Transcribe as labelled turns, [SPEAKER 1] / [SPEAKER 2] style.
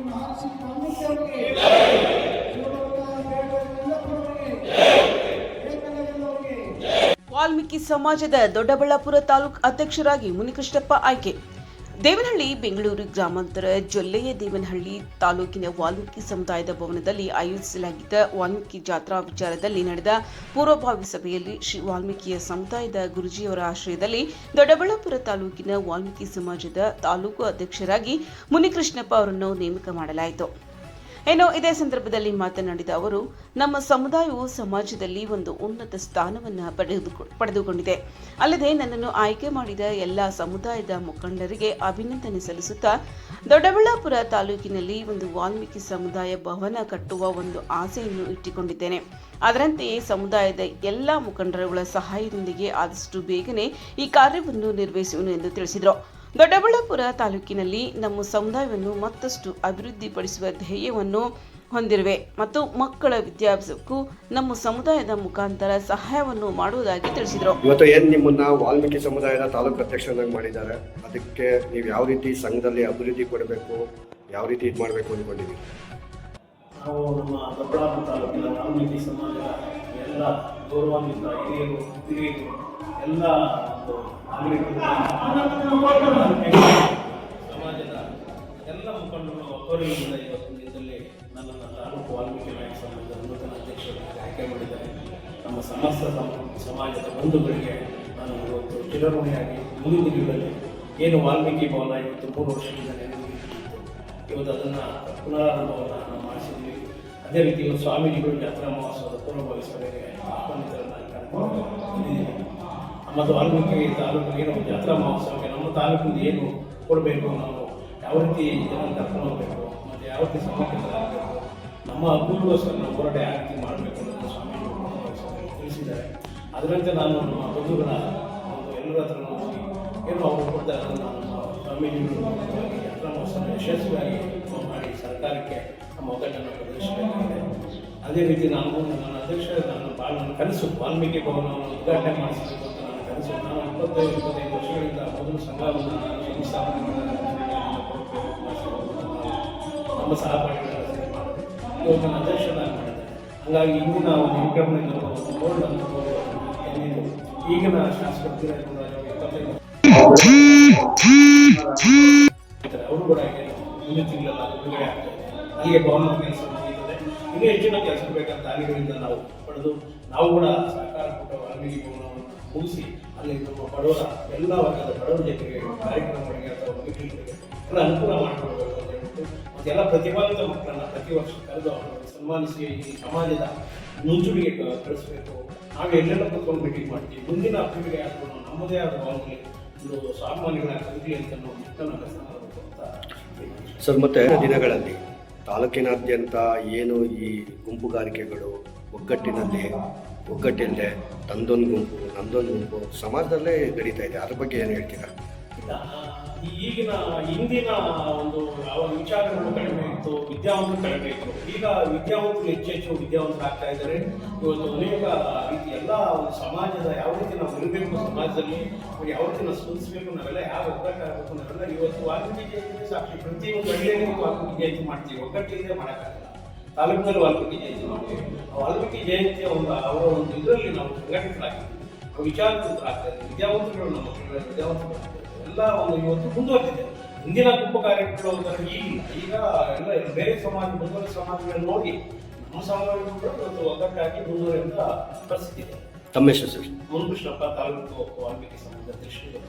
[SPEAKER 1] ವಾಲ್ಮೀಕಿ ಅವರಿಗೆ ಶಿವಡೋಕ್ತ ಬೇಡವರಿಗೆ ಏಕಲವ್ಯನವರಿಗೆ
[SPEAKER 2] ವಾಲ್ಮೀಕಿ ಸಮಾಜದ ದೊಡ್ಡಬಳ್ಳಾಪುರ ತಾಲೂಕು ಅಧ್ಯಕ್ಷರಾಗಿ ಮುನಿಕೃಷ್ಣಪ್ಪ ಆಯ್ಕೆ. ದೇವನಹಳ್ಳಿ ಬೆಂಗಳೂರು ಗ್ರಾಮಾಂತರ ಜೊಲ್ಲೆಯ ದೇವನಹಳ್ಳಿ ತಾಲೂಕಿನ ವಾಲ್ಮೀಕಿ ಸಮುದಾಯದ ಭವನದಲ್ಲಿ ಆಯೋಜಿಸಲಾಗಿದ್ದ ವಾಲ್ಮೀಕಿ ಜಾತ್ರಾ ವಿಚಾರದಲ್ಲಿ ನಡೆದ ಪೂರ್ವಭಾವಿ ಸಭೆಯಲ್ಲಿ ಶ್ರೀ ವಾಲ್ಮೀಕಿಯ ಸಮುದಾಯದ ಗುರುಜಿಯವರ ಆಶ್ರಯದಲ್ಲಿ ದೊಡ್ಡಬಳ್ಳಾಪುರ ತಾಲೂಕಿನ ವಾಲ್ಮೀಕಿ ಸಮಾಜದ ತಾಲೂಕು ಅಧ್ಯಕ್ಷರಾಗಿ ಮುನಿಕೃಷ್ಣಪ್ಪ ಅವರನ್ನು ನೇಮಕ ಮಾಡಲಾಯಿತು. ಇನ್ನು ಇದೇ ಸಂದರ್ಭದಲ್ಲಿ ಮಾತನಾಡಿದ ಅವರು, ನಮ್ಮ ಸಮುದಾಯವು ಸಮಾಜದಲ್ಲಿ ಒಂದು ಉನ್ನತ ಸ್ಥಾನವನ್ನು ಪಡೆದು ಪಡೆದುಕೊಂಡಿದೆ. ಅಲ್ಲದೆ ನನ್ನನ್ನು ಆಯ್ಕೆ ಮಾಡಿದ ಎಲ್ಲ ಸಮುದಾಯದ ಮುಖಂಡರಿಗೆ ಅಭಿನಂದನೆ ಸಲ್ಲಿಸುತ್ತಾ, ದೊಡ್ಡಬಳ್ಳಾಪುರ ತಾಲೂಕಿನಲ್ಲಿ ಒಂದು ವಾಲ್ಮೀಕಿ ಸಮುದಾಯ ಭವನ ಕಟ್ಟುವ ಒಂದು ಆಸೆಯನ್ನು ಇಟ್ಟುಕೊಂಡಿದ್ದೇನೆ. ಅದರಂತೆಯೇ ಸಮುದಾಯದ ಎಲ್ಲ ಮುಖಂಡರುಗಳ ಸಹಾಯದೊಂದಿಗೆ ಆದಷ್ಟು ಬೇಗನೆ ಈ ಕಾರ್ಯವನ್ನು ನಿರ್ವಹಿಸುವನು ಎಂದು ತಿಳಿಸಿದರು. ದೊಡ್ಡಬಳ್ಳಾಪುರ ತಾಲೂಕಿನಲ್ಲಿ ನಮ್ಮ ಸಮುದಾಯವನ್ನು ಮತ್ತಷ್ಟು ಅಭಿವೃದ್ಧಿಪಡಿಸುವ ಧ್ಯೇಯವನ್ನು ಹೊಂದಿರುವೆ ಮತ್ತು ಮಕ್ಕಳ ವಿದ್ಯಾಭ್ಯಾಸಕ್ಕೂ ನಮ್ಮ ಸಮುದಾಯದ ಮುಖಾಂತರ ಸಹಾಯವನ್ನು ಮಾಡುವುದಾಗಿ ತಿಳಿಸಿದರು.
[SPEAKER 3] ಇವತ್ತು ಏನು ನಿಮ್ಮನ್ನ ವಾಲ್ಮೀಕಿ ಸಮುದಾಯದ ತಾಲೂಕು ಅಧ್ಯಕ್ಷರನ್ನಾಗಿ ಮಾಡಿದ್ದಾರೆ? ಅದಕ್ಕೆ ನೀವು ಯಾವ ರೀತಿ ಸಂಘದಲ್ಲಿ ಅಭಿವೃದ್ಧಿ ಕೊಡಬೇಕು ಯಾವ ರೀತಿ ಇದು ಮಾಡಬೇಕು ಅಂದ್ಕೊಂಡಿದ್ದೀವಿ
[SPEAKER 4] ನಾವು ನಮ್ಮ ದೊಡ್ಡಬಳ್ಳಾಪುರ ತಾಲೂಕಿನ ವಾಲ್ಮೀಕಿ ಸಮಾಜದ ಎಲ್ಲ ಗೌರವಾನ್ವಿತ ಹಿರಿಯರು ಹಿರಿಯರು ಎಲ್ಲ ಸಮಾಜದ ಎಲ್ಲ ಮುಖಂಡರು ಗೌರವದಿಂದ ಇವತ್ತು ದಿನದಲ್ಲಿ ನನ್ನನ್ನು ತಾಲೂಕು ವಾಲ್ಮೀಕಿ ನಾಯಕ ಸಮಾಜದ ನೂತನ ಅಧ್ಯಕ್ಷರಾಗಿ ಆಯ್ಕೆ ಮಾಡಿದ್ದಾರೆ. ನಮ್ಮ ಸಮಸ್ತ ಸಮ- ಸಮಾಜದ ಬಂಧುಗಳಿಗೆ ನಾನು ಇವತ್ತು ಚಿರಋಣಿಯಾಗಿ ಮುಂದಿನ ದಿನಗಳಲ್ಲಿ ಏನು ವಾಲ್ಮೀಕಿ ಭವನ ಇವತ್ತು ಮೂರು ವರ್ಷದಿಂದ ನೆನಪು ಇವತ್ತು ಅದನ್ನು ಪುನರಾರಂಭವನ್ನು ನಾನು ಮಾಡಿಸಿದ್ವಿ. ಅದೇ ರೀತಿ ಇವತ್ತು ಸ್ವಾಮೀಜಿಗಳು ಜಾತ್ರಾ ಮಹೋತ್ಸವದ ಪೂರ್ವಭಾವಿ ಸಭೆಗೆ ಮತ್ತು ವಾಲ್ಮೀಕಿ ತಾಲೂಕಿಗೆ ಏನು ಜಾತ್ರಾ ಮಹೋತ್ಸವಕ್ಕೆ ನಮ್ಮ ತಾಲೂಕಿಂದ ಏನು ಕೊಡಬೇಕು ನಾವು ಯಾವ ರೀತಿ ಜನ ಕರ್ಕೊಂಡು ಹೋಗಬೇಕು, ಮತ್ತು ಯಾವ ರೀತಿ ಸಂಘಟಿತರಾಗಬೇಕು ನಮ್ಮ ಅಭಿವೃದ್ಧಿಗೋಸ್ಕರ ನಾವು ಹೋರಾಟ ಯಾವ ರೀತಿ ಮಾಡಬೇಕು ಅಂತ ಸ್ವಾಮೀಜಿ ತಿಳಿಸಿದ್ದಾರೆ. ಅದರಂತೆ ನಾನು ನಮ್ಮ ಬಂಧುಗಳ ಒಂದು ಎಲ್ಲರ ಹತ್ರ ಹೋಗಿ ಏನು ಅವರು ಕೊಡ್ತಾರೆ ಅದನ್ನು ನಮ್ಮ ಸ್ವಾಮೀಜಿಗಳು ಜಾತ್ರಾ ಮಹೋತ್ಸವ ಯಶಸ್ವಿಯಾಗಿ ಮಾಡಿ ಸರ್ಕಾರಕ್ಕೆ ನಮ್ಮ ಒಗ್ಗಟ್ಟನ್ನು ಪ್ರದರ್ಶಿಸಬೇಕಾಗಿದೆ ಅದೇ ರೀತಿ ನಾನು ನನ್ನ ಅಧ್ಯಕ್ಷ, ನನ್ನ ಭಾಳ ನನ್ನ ಕನಸು, ವಾಲ್ಮೀಕಿ ಭವನವನ್ನು ಉದ್ಘಾಟನೆ ಮಾಡಿಸಬೇಕು ಅಂತ ನನ್ನ ಕನಸು. ನಾನು ಇಪ್ಪತ್ತೈದು ಇಪ್ಪತ್ತೈದು ವರ್ಷಗಳಿಂದ ಮೊದಲು ಸಂಘವನ್ನು ನಾನು ಮಾಡಿದ ನಮ್ಮ ಸಹಪಾಠಿಗಳ ಇವತ್ತು ನನ್ನ ಅಧ್ಯಕ್ಷನಾಗಿ ಮಾಡಿದೆ ಹಾಗಾಗಿ ಇಂದಿನ ಒಂದು ವಿಕ್ರಮದಿಂದ ಬೋರ್ಡ್ ಏನಿದೆ? ಈಗಿನ ಶಾಸಕರು ಇಪ್ಪತ್ತೈದು ಇದೆ ಭಾವನೆ ಕೆಲಸ ಇನ್ನೂ ಹೆಚ್ಚಿನ ಕೆಲಸ ಬೇಕಂತ ಅಲ್ಲಿಗಳಿಂದ ನಾವು ಪಡೆದು, ನಾವು ಕೂಡ ಸರ್ಕಾರ ಕೊಟ್ಟ ವಾಲ್ಮೀಕಿ ಭವನವನ್ನು ಮುಗಿಸಿ, ಅಲ್ಲಿ ನಮ್ಮ ಬಡವರ ಎಲ್ಲ ವರ್ಗದ ಬಡವರ ಜೊತೆಗೆ ಕಾರ್ಯಕ್ರಮಗಳಿಗೆ ಅಥವಾ ಮೀಟಿಂಗ್ಗಳಿಗೆ ಎಲ್ಲ ಅನುಕೂಲ ಮಾಡಿಕೊಡಬೇಕು ಅಂತ ಹೇಳ್ಬಿಟ್ಟು ಮತ್ತೆ ಎಲ್ಲ ಪ್ರತಿಭಾನ್ವಿತ ಮಕ್ಕಳನ್ನ ಪ್ರತಿ ವರ್ಷ ಕರೆದು ಅವರನ್ನು ಸನ್ಮಾನಿಸಿ ಈ ಸಮಾಜದ ಮುಂಚೂಣಿಗೆ ಕಳಿಸ್ಬೇಕು. ನಾವು ಎಲ್ಲೆಲ್ಲ ಕೂತ್ಕೊಂಡು ಮೀಟಿಂಗ್ ಮಾಡ್ತೀವಿ. ಮುಂದಿನ ಪೀಳಿಗೆ ಹಾಕೊಂಡು ನಮ್ಮದೇ ಆದ ಭಾವನೆ ಒಂದು ಸ್ವಾಭಿಮಾನಿಗಳ ಕಲಿಕೆ ಅಂತ ನಾವು ಮಕ್ಕಳನ್ನು ಕೆಲಸ ಮಾಡಬೇಕು ಅಂತ
[SPEAKER 3] ಸರ್, ಮತ್ತೆ ದಿನಗಳಲ್ಲಿ ತಾಲೂಕಿನಾದ್ಯಂತ ಏನು ಈ ಗುಂಪುಗಾರಿಕೆಗಳು ಒಗ್ಗಟ್ಟಿನಲ್ಲಿ ಒಗ್ಗಟ್ಟಿಲ್ಲದೆ ತಂದೊಂದು ಗುಂಪು ನಮ್ದೊಂದು ಗುಂಪು ಸಮಾಜದಲ್ಲೇ ನಡೀತಾ ಇದೆ. ಅದ್ರ ಬಗ್ಗೆ ಏನು ಹೇಳ್ತೀರಾ?
[SPEAKER 4] ಈಗಿನ ಹಿಂದಿನ ಒಂದು ಯಾವ ವಿಚಾರಗಳು ಕಡಿಮೆ ಇತ್ತು. ವಿದ್ಯಾವಂತರು ಕಡಿಮೆ ಇತ್ತು ಈಗ ವಿದ್ಯಾವಂತರು ಹೆಚ್ಚು ಹೆಚ್ಚು ವಿದ್ಯಾವಂತರಾಗ್ತಾ ಇದ್ದಾರೆ. ಇವತ್ತು ಅನೇಕ ರೀತಿ ಎಲ್ಲ ಒಂದು ಸಮಾಜದ ಯಾವ ರೀತಿ ನಾವು ಇರಬೇಕು ಸಮಾಜದಲ್ಲಿ, ಯಾವ ರೀತಿ ನಾವು ಸ್ಪಂದಿಸಬೇಕು ನಾವೆಲ್ಲ ಯಾವ ಒಗ್ಗಟ್ಟಾಗಬೇಕು ನಾವೆಲ್ಲ ಇವತ್ತು ವಾಲ್ಮೀಕಿ ಜಯಂತಿ ಸಾಕ್ಷಿ ಪ್ರತಿಯೊಂದು ಹಳ್ಳಿಯಲ್ಲಿ ವಾಲ್ಮೀಕಿ ಜಯಂತಿ ಮಾಡ್ತೀವಿ. ಒಗ್ಗಟ್ಟಿಲ್ಲದೆ ಮಾಡೋಕ್ಕಾಗಲ್ಲ. ತಾಲೂಕಿನಲ್ಲಿ ವಾಲ್ಮೀಕಿ ಜಯಂತಿ ಮಾಡ್ತೀವಿ. ವಾಲ್ಮೀಕಿ ಜಯಂತಿಯ ಒಂದು, ಅವರ ಒಂದು ಇದರಲ್ಲಿ ನಾವು ಸಂಘಟಿತರಾಗಿದ್ದೀವಿ ವಿಚಾರವಂತರಾಗ್ತಾ ಇದ್ದೀವಿ. ವಿದ್ಯಾವಂತರುಗಳು ನಮ್ಮ ಮಕ್ಕಳು ವಿದ್ಯಾವಂತರಾಗ್ತಾ ಇದ್ದಾರೆ ಎಲ್ಲ ಒಂದು ಇವತ್ತು ಮುಂದುವರೆದಿದೆ. ಹಿಂದಿನ ಗುಂಪು ಕಾರ್ಯಗಳು ಈಗಿಲ್ಲ ಈಗ ಎಲ್ಲ ಬೇರೆ ಸಮಾಜ ಮುಂದುವರೆ ಸಮಾಜಗಳನ್ನು ನೋಡಿ ನಮ್ಮ ಸಮಾಜಗಳು ಕೂಡ ಒಂದು ಒಗ್ಗಟ್ಟಾಗಿ ಮುಂದುವರೆಯಿಂದ ಪರಿಸ್ಥಿತಿ ಇದೆ.
[SPEAKER 3] ತಮ್ಮ ಸರ್?
[SPEAKER 4] ಮುನ್ಕೃಷ್ಣಪ್ಪ ತಾಲೂಕು ವಾಲ್ಮೀಕಿ ಸಮಾಜ ಅಧ್ಯಕ್ಷರು